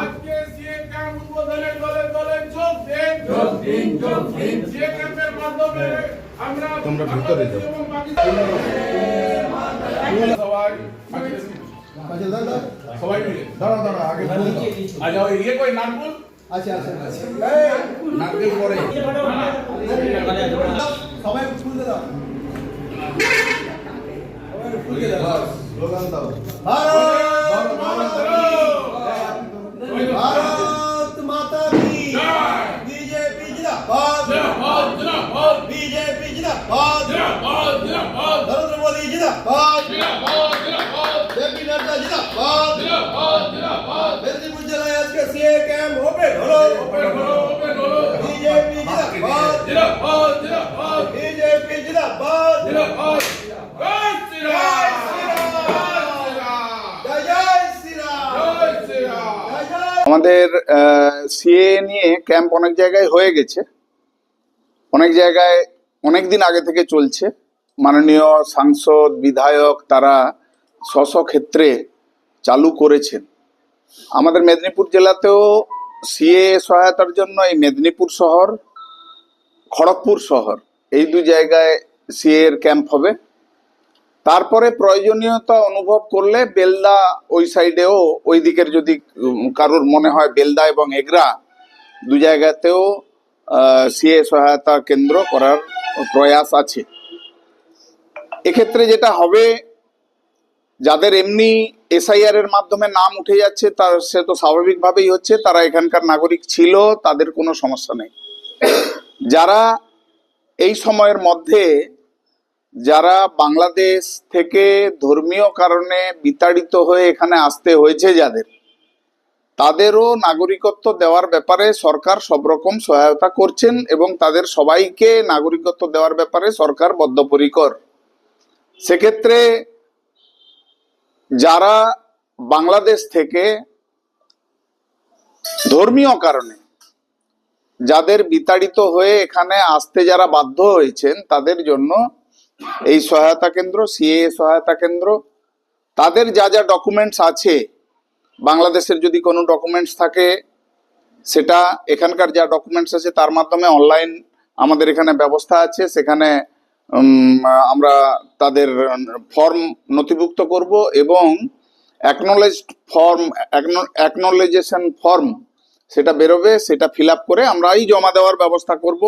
আজকে CA camp উদ্বোধনে দলে দলে যোগ দিন যোগ দিন যোগ দিন সিএ ক্যাম্পের মাধ্যমে আমরা তোমরা ভিতরে যাও। সবাই। আচ্ছা দাদা সবাই মিলে। দাঁড়া দাঁড়া আগে আচ্ছা ওই ইয়ে কই নাটবুল আচ্ছা আচ্ছা আচ্ছা। নারকেল পরে। সবাই ফুল দাও। সবাই ফুল দাও। স্লোগান দাও। ভারত ভারত। জিন্দাবাদ জিন্দাবাদ বিজেপি জিন্দাবাদ জিন্দাবাদ জয় শ্রীরাম। আমাদের সিএ নিয়ে ক্যাম্প অনেক জায়গায় হয়ে গেছে। অনেক জায়গায় অনেক দিন আগে থেকে চলছে। মাননীয় সাংসদ বিধায়ক তারা স্ব স্ব ক্ষেত্রে চালু করেছেন। আমাদের মেদিনীপুর জেলাতেও সিএ সহায়তার জন্য এই মেদিনীপুর শহর খড়গপুর শহর। এই দুই জায়গায় সিএ এর ক্যাম্প হবে। তারপরে প্রয়োজনীয়তা অনুভব করলে বেলদা ওই সাইডেও ওই দিকের যদি কারোর মনে হয় বেলদা এবং এগরা, দু জায়গাতেও সিএ সহায়তা কেন্দ্র করার প্রয়াস আছে। এক্ষেত্রে যেটা হবে, যাদের এমনি এসআইআর এর মাধ্যমে নাম উঠে যাচ্ছে, তার, সে তো স্বাভাবিকভাবেই হচ্ছে, তারা এখানকার নাগরিক ছিল, তাদের কোনো সমস্যা নেই। যারা এই সময়ের মধ্যে যারা বাংলাদেশ থেকে ধর্মীয় কারণে বিতাড়িত হয়ে এখানে আসতে হয়েছে যাদের, তাদেরও নাগরিকত্ব দেওয়ার ব্যাপারে সরকার সব রকম সহায়তা করছেন এবং তাদের সবাইকে নাগরিকত্ব দেওয়ার ব্যাপারে সরকার বদ্ধপরিকর। সেক্ষেত্রে যারা বাংলাদেশ থেকে ধর্মীয় কারণে যাদের বিতাড়িত হয়ে এখানে আসতে যারা বাধ্য হয়েছেন, তাদের জন্য এই সহায়তা কেন্দ্র সিএ সহায়তা কেন্দ্র, তাদের যা যা ডকুমেন্টস আছে, বাংলাদেশের যদি কোনো ডকুমেন্টস থাকে, সেটা এখানকার যা ডকুমেন্টস আছে, তার মাধ্যমে অনলাইন আমাদের এখানে ব্যবস্থা আছে। সেখানে আমরা তাদের ফর্ম নথিভুক্ত করব এবং অ্যাকনোলেজড ফর্ম অ্যাকনোলেজেশন ফর্ম সেটা বেরোবে সেটা ফিল করে আমরাই জমা দেওয়ার ব্যবস্থা করব।